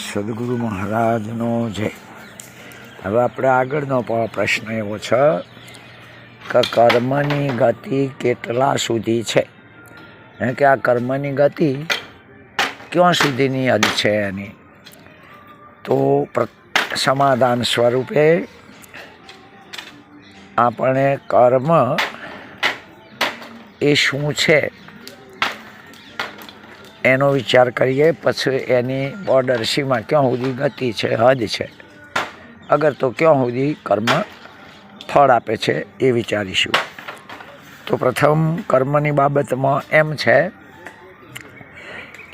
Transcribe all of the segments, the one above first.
સદગુરુ મહારાજનો જય. હવે આપણે આગળનો પ્રશ્ન એવો છે કે કર્મની ગતિ કેટલા સુધી છે? એટલે કે આ કર્મની ગતિ ક્યાં સુધીની હદ છે એની? તો સમાધાન સ્વરૂપે આપણે કર્મ એ શું છે? એનો વિચાર કરીએ, પછી એની બોર્ડર સીમા ક્યાં સુધી ગતિ છે, હદ છે. અગર તો ક્યાં સુધી કર્મ ફળ આપે છે એ વિચારીશું. તો પ્રથમ કર્મની બાબતમાં એમ છે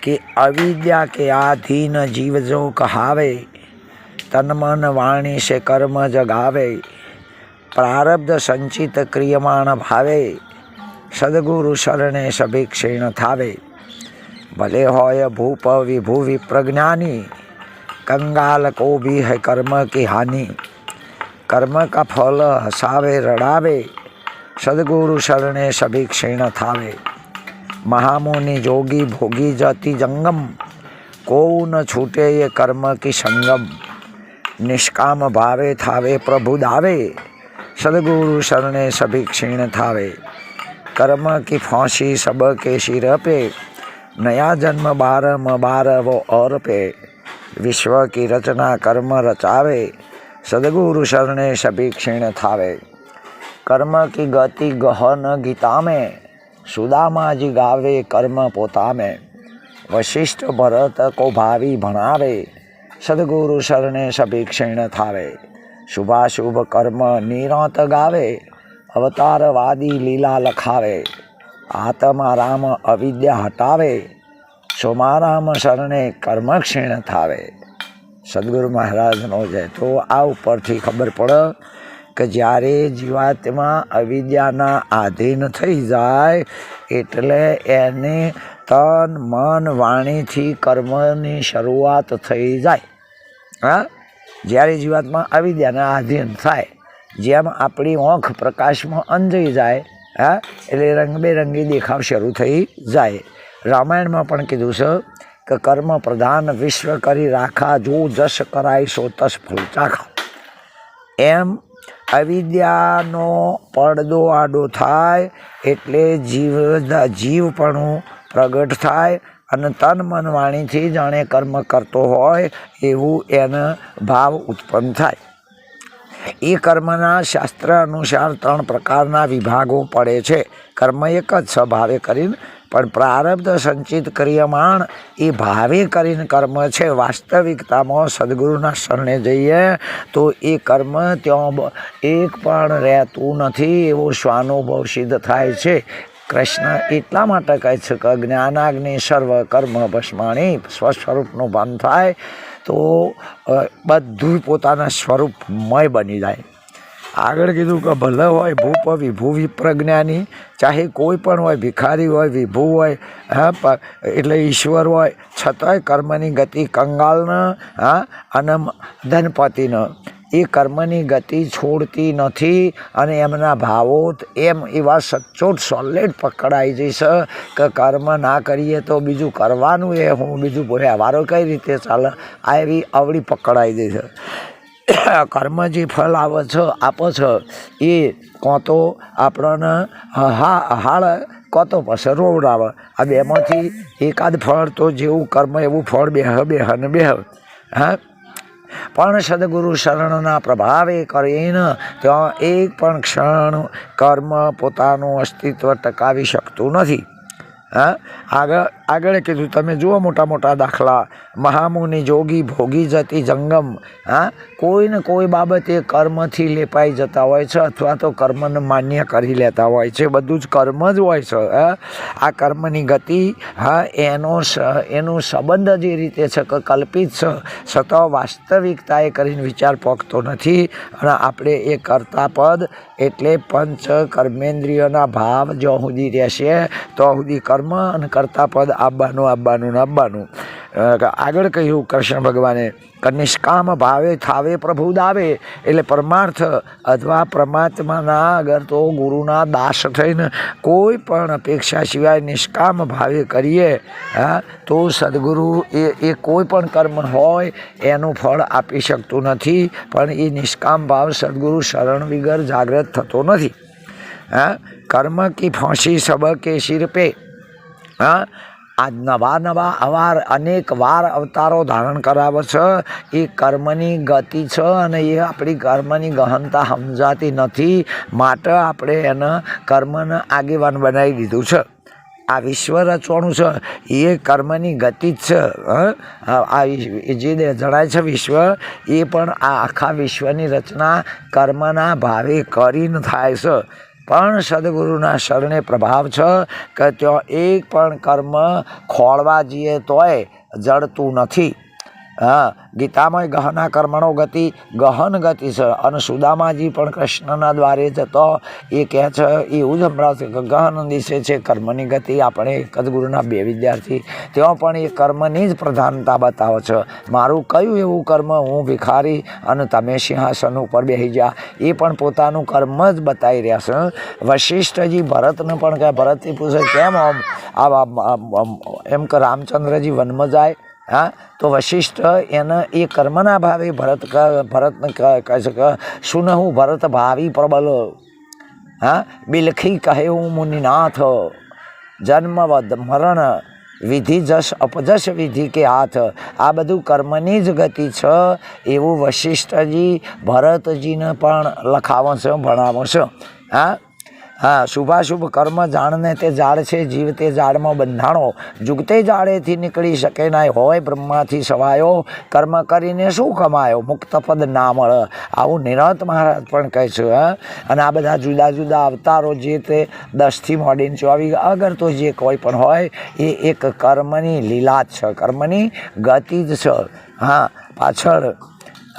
કે અવિદ્યા કે આધીન જીવ જો કહાવે, તન મન વાણી સે કર્મ જગાવે, પ્રારબ્ધ સંચિત ક્રિયમાણ ભાવે, સદગુરુ શરણે સભિક્ષીણ થાવે. ભલે હોય ભૂપ વિભુ વિપ્રજ્ઞાની, કંગાલ કો ભી હૈ કર્મ કી હાનિ. કર્મ કા ફલ હસાવે, રડાવે, સદગુરુ શરણે સભી ક્ષીણ થાવે. મહામુનિ જોગી ભોગી જતી જંગમ કોઉ ન છૂટે એ કર્મ કી સંગમ. નિષ્કામ ભાવે થાવે, પ્રભુ દાવે, સદગુરુ શરણે સભી ક્ષીણ થાવે. કર્મ કી ફાંસી સબ કે શિર પે नया जन्म बारह बारह वो और पे विश्व की रचना कर्म रचावे सदगुरु शरणे सभी क्षीण थावे कर्म की गति गहन गीता में सुदामा जी गावे कर्म पोता में वशिष्ठ भरत को भावी भणावे सदगुरु शरणे सभी क्षीण थावे शुभाशुभ कर्म निरंत गावे અવતારવાદી લીલા લખાવે આત્મા રામ અવિદ્યા હટાવે, સોમારામ શરણે કર્મક્ષીણ થાવે. સદગુરુ મહારાજનો જય તો આ ઉપરથી ખબર પડે કે જ્યારે જીવાત્મા અવિદ્યાના આધીન થઈ જાય, એટલે એને તન, મન, વાણીથી કર્મની શરૂઆત થઈ જાય. હા? જ્યારે જીવાત્મા અવિદ્યાના આધીન થાય, જેમ આપણી આંખ પ્રકાશમાં અંજાઈ જાય હા? એટલે રંગબેરંગી દેખાવ શરૂ થઈ જાય. રામાયણમાં પણ કીધું છે કે કર્મ પ્રધાન વિશ્વ કરી રાખા, જો જશ કરાય સો તસ ફૂલ ચાખા. એમ અવિદ્યાનો પડદો આડો થાય એટલે જીવ જીવપણું પ્રગટ થાય અને તન મન વાણીથી જાણે કર્મ કરતો હોય એવું એને ભાવ ઉત્પન્ન થાય. એ કર્મના શાસ્ત્ર અનુસાર ત્રણ પ્રકારના વિભાગો પડે છે. કર્મ એક જ સ્વભાવે કરીને, પણ પ્રારબ્ધ સંચિત ક્રિયમાણ એ ભાવે કરીને કર્મ છે. વાસ્તવિકતામાં સદગુરુના શરણે જઈએ તો એ કર્મ ત્યાં એક પણ રહેતું નથી, એવો સ્વાનુભવ સિદ્ધ થાય છે. કૃષ્ણ એટલા માટે કહે છે કે જ્ઞાનાગ્નિ સર્વ કર્મ ભસ્માણી સ્વસ્વરૂપનું ભાન થાય તો બધું પોતાના સ્વરૂપમય બની જાય. આગળ કીધું કે ભલે હોય ભૂપ વિભૂ વિપ્રજ્ઞાની, ચાહે કોઈ પણ હોય, ભિખારી હોય, વિભુ હોય, હા એટલે ઈશ્વર હોય, છતાંય કર્મની ગતિ કંગાલને, હા, અને ધનપતિને. એ કર્મની ગતિ છોડતી નથી અને એમના ભાવો એમ એવા સચોટ સોલેડ પકડાઈ જશે કે કર્મ ના કરીએ તો બીજું કરવાનું એ હું બીજું વ્યવહારો કઈ રીતે ચાલે? આ એવી અવળી પકડાઈ જશે કર્મ જે ફળ આવે છે, આપે છે, એ કાં તો આપણને હા, હાળ કાં તો પછી રોવડાવે. આ બેમાંથી એકાદ ફળ તો જેવું કર્મ એવું ફળ બેહ બેહ ને બેહ. હા? પણ સદગુરુ શરણના પ્રભાવે કરીને ત્યાં એક પણ ક્ષણ કર્મ પોતાનું અસ્તિત્વ ટકાવી શકતું નથી. હા? આગળ આગળ કીધું, તમે જુઓ મોટા મોટા દાખલા. મહામુનિ જોગી ભોગી જતી જંગમ. હા? કોઈ ને કોઈ બાબતે કર્મથી લેપાઈ જતા હોય છે અથવા તો કર્મને માન્ય કરી લેતા હોય છે. બધું જ કર્મ જ હોય છે, હા? આ કર્મની ગતિ, હા? એનો એનો સંબંધ જે રીતે છે કે કલ્પિત છે છતાં વાસ્તવિકતાએ કરીને વિચાર પોખતો નથી. અને આપણે એ કરતા પદ એટલે પંચ કર્મેન્દ્રિયોના ભાવ જ્યાં સુધી રહેશે, તો સુધી કર્મ અને કરતા પદ આવવાનું આવવાનું ને આવવાનું આગળ કહ્યું, કૃષ્ણ ભગવાને, કે નિષ્કામ ભાવે થાવે પ્રભુ દાવે, એટલે પરમાર્થ અથવા પરમાત્માના અગર તો ગુરુના દાસ થઈને કોઈ પણ અપેક્ષા સિવાય નિષ્કામ ભાવે કરીએ, હા, તો સદગુરુ એ એ કોઈ પણ કર્મ હોય, એનું ફળ આપી શકતું નથી, પણ એ નિષ્કામ ભાવ સદગુરુ શરણ વિગર જાગ્રત થતો નથી. હા, કર્મ કી ફાંસી સબકે સિર હા આ નવા નવા અવાર અનેક વાર અવતારો ધારણ કરાવે છે. એ કર્મની ગતિ છે અને એ આપણી કર્મની ગહનતા સમજાતી નથી. માટે આપણે એને કર્મને આગેવાન બનાવી દીધું છે. આ વિશ્વ રચવાનું છે. એ કર્મની ગતિ જ છે? આ જે જણાય છે વિશ્વ, એ પણ આ આખા વિશ્વની રચના કર્મના ભાવે કરીને થાય છે. પણ સદગુરુના શરણે પ્રભાવ છે કે ત્યાં એક પણ કર્મ ખોળવા જઈએ તોય જડતું નથી. હા ગીતામાં ગહના કર્મણો ગતિ, ગહન ગતિ છે. અને સુદામાજી પણ કૃષ્ણના દ્વારે જતો. એ કહે છે, એવું જ સંભળાવશે કે ગહન દિશે છે, કર્મની ગતિ આપણે એક ગુરુના બે વિદ્યાર્થી. ત્યાં પણ એ કર્મની જ પ્રધાનતા બતાવે છે. મારું કયું એવું કર્મ હું ભિખારી અને તમે સિંહાસન ઉપર બેસી જા. એ પણ પોતાનું કર્મ જ બતાવી રહ્યા છે. વશિષ્ઠજી ભરતને પણ કહે ભરતથી પૂછે, કેમ આમ- એમ કે રામચંદ્રજી વનમાં જાય? હા? તો વશિષ્ઠ એને એ કર્મના ભાવે ભરત ભરતને કહે છે શું હું ભરત ભાવી પ્રબલ. હા? બિલખી કહે હું મુનિનાથ જન્મ મરણ વિધિ જશ અપજશ વિધિ કે હાથ આ બધું કર્મની જ ગતિ છે. એવું વશિષ્ઠજી ભરતજીને પણ લખાવો છે ભણાવો છે હા? હા, શુભાશુભ કર્મ જાણને તે ઝાડ છે, જીવ તે ઝાડમાં બંધાણો. જુગતે ઝાડેથી નીકળી શકે નહીં હોય, બ્રહ્માથી સવાયો કર્મ કરીને શું કમાયો? મુક્ત પદ ના મળે. આવું નિરંત મહારાજ પણ કહે છે, હા. અને આ બધા જુદા જુદા અવતારો જે તે દસથી મોડીને ચોવી અગર તો જે કોઈ પણ હોય, એ એક કર્મની લીલા જ છે. કર્મની ગતિ જ છે. હા, પાછળ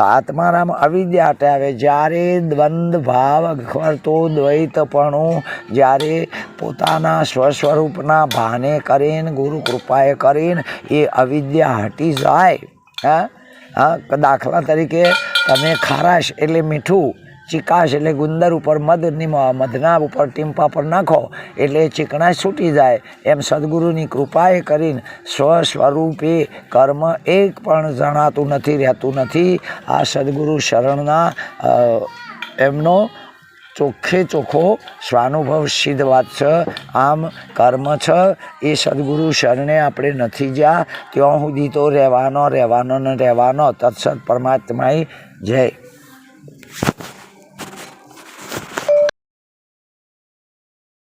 આત્મારામ અવિદ્યા હટાવે જ્યારે દ્વંદ ભાવ ખરતો દ્વૈતપણું, જ્યારે પોતાના સ્વસ્વરૂપના ભાને કરીને, ગુરુ કૃપાએ કરીને, એ અવિદ્યા હટી જાય. હા? હા? દાખલા તરીકે તમે ખારાશ એટલે મીઠું ચિકાશ એટલે ગુંદર ઉપર મધની મધના ઉપર ટીમ્પા પર નાખો એટલે ચીકણાશ છૂટી જાય. એમ સદગુરુની કૃપાએ કરીને સ્વ સ્વરૂપે કર્મ એક પણ જણાતું નથી, રહેતું નથી. આ સદગુરુ શરણના એમનો ચોખ્ખે ચોખ્ખો સ્વાનુભવ સિદ્ધ વાત છે. આમ કર્મ છે, એ સદગુરુ શરણે આપણે નથી જ્યાં, ત્યાં સુધી તો રહેવાનો રહેવાનો ને રહેવાનો. તત્સદ પરમાત્માએ જય.